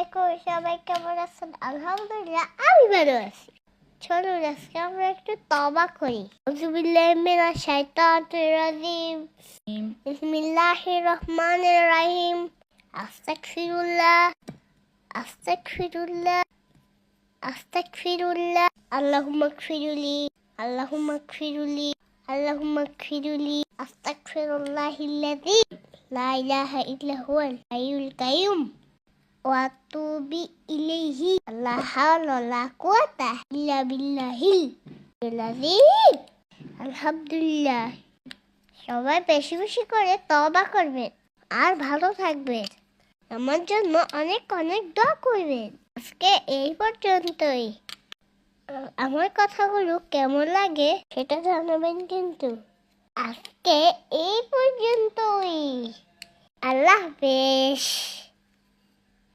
আলাইকুম, সবাই কেমন আছেন? আলহামদুলিল্লাহ, আমি ভালো আছি। চলুন, আজকে আমরা একটু তবা করি। আউযুবিল্লাহি শাইতানির রাজিম। বিসমিল্লাহির রহমানির রহিম। আস্তাগফিরুল্লাহ আস্তাগফিরুল্লাহ আস্তাগফিরুল্লাহ। আল্লাহুম্মা গফিরলি আল্লাহুম্মা গফিরলি আল্লাহুম্মা গফিরলি। আস্তাগফিরুল্লাহিল্লাযী লা ইলাহা ইল্লা হুয়াল হাইয়ুল কাইয়ুম। ওয়াতুবি ইলাইহি লা হাওলা ওয়ালা কুওয়াতা ইল্লা বিল্লাহিল আযীম আলহামদুলিল্লাহ সবাই বেশি বেশি করে তওবা করবেন আর ভালো থাকবেন। আমার জন্য অনেক অনেক দোয়া করবেন। আজকে এই পর্যন্তই। আমার কথাগুলো কেমন লাগে সেটা জানাবেন কিন্তু। আজকে এই পর্যন্তই। আল্লাহ হাফেজ।